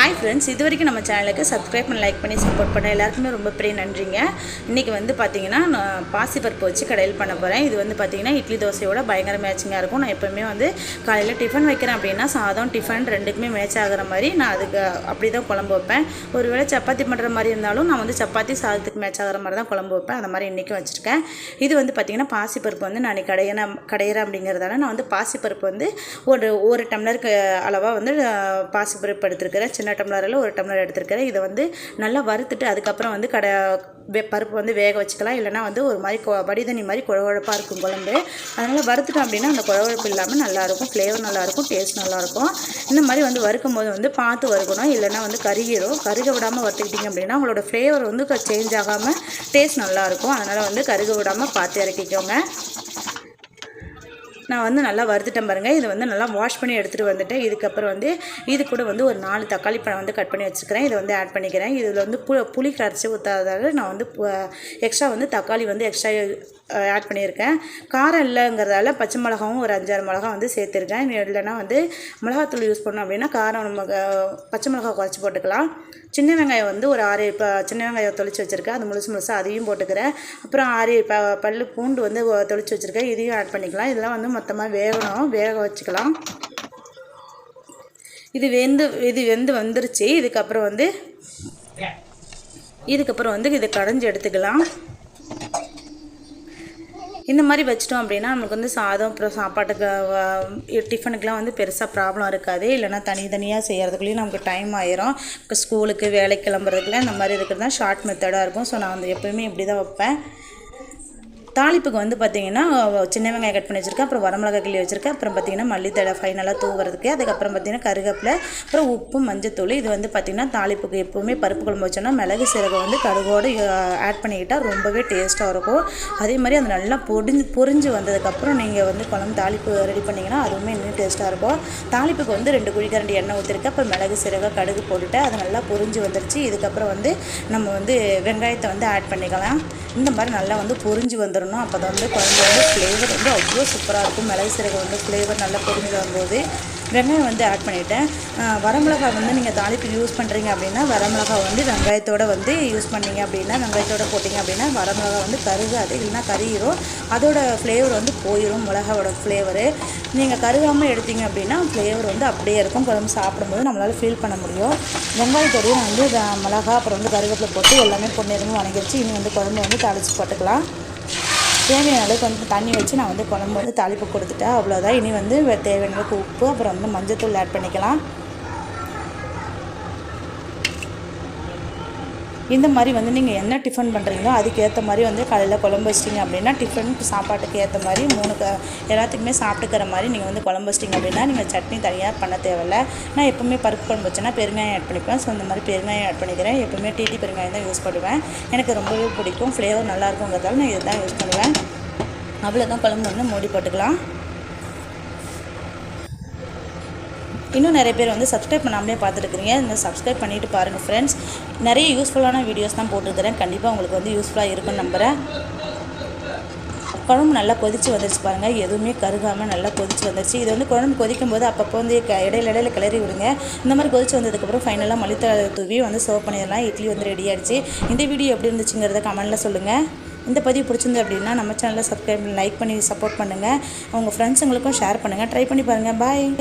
Hi friends இது வரைக்கும் நம்ம சேனலுக்கு சப்ஸ்கிரைப் பண்ணி லைக் பண்ணி சப்போர்ட் பண்ண எல்லாருக்குமே ரொம்ப பெரிய நன்றிங்க. இன்றைக்கி வந்து பார்த்தீங்கன்னா நான் பாசிப்பருப்பு வச்சு கடையில் பண்ண போகிறேன் இது வந்து பார்த்தீங்கன்னா இட்லி தோசையோட பயங்கர மேட்சிங்காக இருக்கும். நான் எப்போவுமே வந்து காலையில் டிஃபன் வைக்கிறேன் அப்படின்னா சாதம் டிஃபன் ரெண்டுக்குமே மேட்ச் ஆகிற மாதிரி நான் அதுக்கு அப்படி தான் குழம்பு வைப்பேன். ஒருவேளை சப்பாத்தி பண்ணுற மாதிரி இருந்தாலும் நான் வந்து சப்பாத்தி சாதத்துக்கு மேட்ச் ஆகிற மாதிரி தான் குழம்பு வைப்பேன். அந்த மாதிரி இன்றைக்கும் வச்சுருக்கேன். இது வந்து பார்த்திங்கன்னா பாசிப்பருப்பு வந்து நான் கடையின கடையிறேன் அப்படிங்கிறதால நான் வந்து பாசிப்பருப்பு வந்து ஒரு ஒரு டம்ளருக்கு அளவாக வந்து பாசிப்பருப்பு எடுத்துருக்கிறேன். சின்ன டம்ளரில் ஒரு டம்ளர் எடுத்துருக்கிறேன் இதை வந்து நல்லா வறுத்துட்டு அதுக்கப்புறம் வந்து கடை வே பருப்பு வந்து வேக வச்சுக்கலாம். இல்லைனா வந்து ஒரு மாதிரி கொ வடிதண்ணி மாதிரி குழகுழப்பாக இருக்கும் குழம்பு. அதனால் வறுத்துட்டோம் அப்படின்னா அந்த குழகுழப்பு இல்லாமல் நல்லாயிருக்கும். ஃப்ளேவர் நல்லாயிருக்கும் டேஸ்ட் நல்லாயிருக்கும். இந்த மாதிரி வந்து வறுக்கும் போது வந்து பார்த்து வறுக்கணும். இல்லைனா வந்து கருகிடும் கருக விடாமல் வறுத்துக்கிட்டிங்க அப்படின்னா உங்களோட ஃப்ளேவர் வந்து சேஞ்ச் ஆகாமல் டேஸ்ட் நல்லாயிருக்கும். அதனால் வந்து கருக விடாமல் பார்த்து இறக்கிக்கோங்க. நான் வந்து நல்லா வறுத்துட்டேன் பாருங்கள் இது வந்து நல்லா வாஷ் பண்ணி எடுத்துகிட்டு வந்துட்டேன். இதுக்கப்புறம் வந்து இது கூட வந்து ஒரு நாலு தக்காளி பழம் வந்து கட் பண்ணி வச்சுக்கிறேன் இதை வந்து ஆட் பண்ணிக்கிறேன். இதில் வந்து பு புளி கரைச்சி ஊற்றாதால நான் வந்து எக்ஸ்ட்ரா வந்து தக்காளி வந்து எக்ஸ்ட்ரா ஆட் பண்ணியிருக்கேன். காரம் இல்லைங்கிறதால பச்சை மிளகாவும் ஒரு அஞ்சாறு மிளகா வந்து சேர்த்துருக்கேன். இல்லைன்னா வந்து மிளகாத்தூள் யூஸ் பண்ணோம் அப்படின்னா காரம் நம்ம பச்சை மிளகா குறைச்சி போட்டுக்கலாம். சின்ன வெங்காயம் வந்து ஒரு ஆறு இப்போ சின்ன வெங்காயம் தொளிச்சு வச்சுருக்கேன். அது முழுசு முழுசாக அதையும் போட்டுக்கிறேன். அப்புறம் ஆறு ப பல்லு பூண்டு வந்து தொளிச்சு வச்சுருக்கேன். இதையும் ஆட் பண்ணிக்கலாம். இதெல்லாம் வந்து மொத்தமாக வேகணும். வேக வச்சுக்கலாம். இது வெந்து இது வெந்து வந்துருச்சு. இதுக்கப்புறம் வந்து இதுக்கப்புறம் வந்து இதை கடைஞ்சி எடுத்துக்கலாம். இந்த மாதிரி வச்சிட்டோம் அப்படின்னா நமக்கு வந்து சாதம் அப்புறம் சாப்பாட்டுக்கு டிஃபனுக்கெலாம் டிஃபனுக்குலாம் வந்து பெருசாக ப்ராப்ளம் இருக்காது. இல்லைனா தனித்தனியாக செய்கிறதுக்குள்ளேயும் நமக்கு டைம் ஆயிரும். இப்போ ஸ்கூலுக்கு வேலைக்கு கிளம்புறதுக்குலாம் இந்த மாதிரி இருக்கிறது தான் ஷார்ட் மெத்தடாக இருக்கும். ஸோ நான் வந்து எப்போயுமே இப்படி தான் வைப்பேன். தாளிப்புக்கு வந்து பார்த்தீங்கன்னா சின்ன வெங்காயம் கட் பண்ணி வச்சுருக்கேன் அப்புறம் வரமிளகாய் கிள்ளி வச்சுருக்கேன் அப்புறம் பார்த்தீங்கன்னா மல்லித்தழை ஃபைனலாக தூவுறதுக்கு அதுக்கப்புறம் பார்த்தீங்கன்னா கருவேப்பிலை அப்புறம் உப்பு மஞ்சத்தூள் இது வந்து பார்த்திங்கன்னா தாளிப்புக்கு எப்போவுமே பருப்பு குழம்பு வச்சோன்னா மிளகு சீரகம் வந்து கடுகோடு ஆட் பண்ணிக்கிட்டால் ரொம்பவே டேஸ்ட்டாக இருக்கும். அதே மாதிரி அது நல்லா பொடிஞ்சு பொரிஞ்சு வந்ததுக்கப்புறம் நீங்கள் வந்து குழம்பு தாளிப்பு ரெடி பண்ணிங்கன்னா அதுவுமே இன்னும் டேஸ்ட்டாக இருக்கும். தாளிப்புக்கு வந்து ரெண்டு குழிக்கரண்டி எண்ணெய் ஊற்றிருக்கேன் அப்புறம் மிளகு சீரகம் கடுகு போட்டுட்டு அது நல்லா பொரிஞ்சு வந்துருச்சு. இதுக்கப்புறம் வந்து நம்ம வந்து வெங்காயத்தை வந்து ஆட் பண்ணிக்கலாம். இந்த மாதிரி நல்லா வந்து பொரிஞ்சு வந்துடணும். அப்போ தான் வந்து குழம்பு வந்து ஃப்ளேவர் வந்து அவ்வளோ சூப்பராக இருக்கும். மிளகு சீரகம் வந்து ஃப்ளேவர் நல்லா பொரிஞ்சு வரும்போது வெங்காயம் வந்து ஆட் பண்ணிவிட்டேன் வரமிளகாய் வந்து நீங்கள் தாளிப்பு யூஸ் பண்ணுறீங்க அப்படின்னா வரமிளகாய் வந்து வெங்காயத்தோட வந்து யூஸ் பண்ணீங்க அப்படின்னா வெங்காயத்தோட போட்டிங்க அப்படின்னா வரமிளகாய் வந்து கருகாது. இல்லைன்னா கருகிரும். அதோட ஃப்ளேவர் வந்து போயிடும் மிளகாவோட ஃப்ளேவரு நீங்கள் கருகாமல் எடுத்தீங்க அப்படின்னா ஃப்ளேவர் வந்து அப்படியே இருக்கும். குழம்பு சாப்பிடும்போது நம்மளால் ஃபீல் பண்ண முடியும். வெங்காயத்தோடையும் நான் வந்து மிளகா அப்புறம் வந்து கருவேப்பிலை போட்டு எல்லாமே பொன்னிறமும் வணங்கிடுச்சு. இனி வந்து குழம்பு வந்து தாளித்து போட்டுக்கலாம். தேவையான அளவுக்கு வந்து தண்ணி வச்சு நான் வந்து குழம்பு வந்து தாளிப்பு கொடுத்துட்டேன். அவ்வளோதான் இனி வந்து தேவையான அளவுக்கு உப்பு அப்புறம் வந்து மஞ்சத்தூள் ஆட் பண்ணிக்கலாம். இந்த மாதிரி வந்து நீங்கள் என்ன டிஃபன் பண்ணுறீங்களோ அதுக்கேற்ற மாதிரி வந்து காலையில் குழம்பு வச்சிட்டிங்க அப்படின்னா டிஃபனுக்கு சாப்பாட்டுக்கு ஏற்ற மாதிரி மூணு க எல்லாத்துக்குமே சாப்பிட்டுக்கிற மாதிரி நீங்கள் வந்து குழம்பு வச்சிட்டிங்க அப்படின்னா நீங்கள் சட்னி தனியாக பண்ண தேவையில்ல. நான் எப்போவுமே பருப்பு குழம்பு வச்சேன்னா பெருங்காயம் ஆட் பண்ணிப்பேன். ஸோ இந்த மாதிரி பெருங்காயம் ஆட் பண்ணிக்கிறேன். எப்போவுமே டிடி பெருங்காயம் தான் யூஸ் பண்ணுவேன். எனக்கு ரொம்பவே பிடிக்கும். ஃப்ளேவர் நல்லா இருக்குங்கிறதால நான் இதை தான் யூஸ் பண்ணுவேன். அவ்வளோதான் குழம்பு வந்து மூடி போட்டுக்கலாம். இன்னும் நிறைய பேர் வந்து சப்ஸ்கிரைப் பண்ணாமலே பார்த்துருக்குறீங்க. இந்த சப்ஸ்கிரைப் பண்ணிட்டு பாருங்கள் ஃப்ரெண்ட்ஸ் நிறைய யூஸ்ஃபுல்லான வீடியோஸ் தான் போட்டிருக்கிறேன். கண்டிப்பாக உங்களுக்கு வந்து யூஸ்ஃபுல்லாக இருக்கும்னு நம்புகிறேன் குழம்பு நல்லா கொதிச்சு வந்துருச்சு பாருங்கள் எதுவுமே கருகாமல் நல்லா கொதித்து வந்துருச்சு. இது வந்து குழம்பு கொதிக்கும் போது அப்பப்போ வந்து க- இடையில இடையில கிளறி விடுங்க. இந்த மாதிரி கொதிச்சு வந்ததுக்கப்புறம் ஃபைனலாக மல்லித்தழை தூவி வந்து சர்வ் பண்ணிடலாம். இட்லி வந்து ரெடி ஆகிடுச்சு இந்த வீடியோ எப்படி இருந்துச்சுங்கிறத கமெண்ட்டில் சொல்லுங்கள் இந்த பதிவு பிடிச்சிருந்து அப்படின்னா நம்ம சேனலில் சப்ஸ்கிரைப் லைக் பண்ணி சப்போர்ட் பண்ணுங்கள் உங்கள் ஃப்ரெண்ட்ஸுங்களுக்கும் ஷேர் பண்ணுங்கள் ட்ரை பண்ணி பாருங்கள் பாய்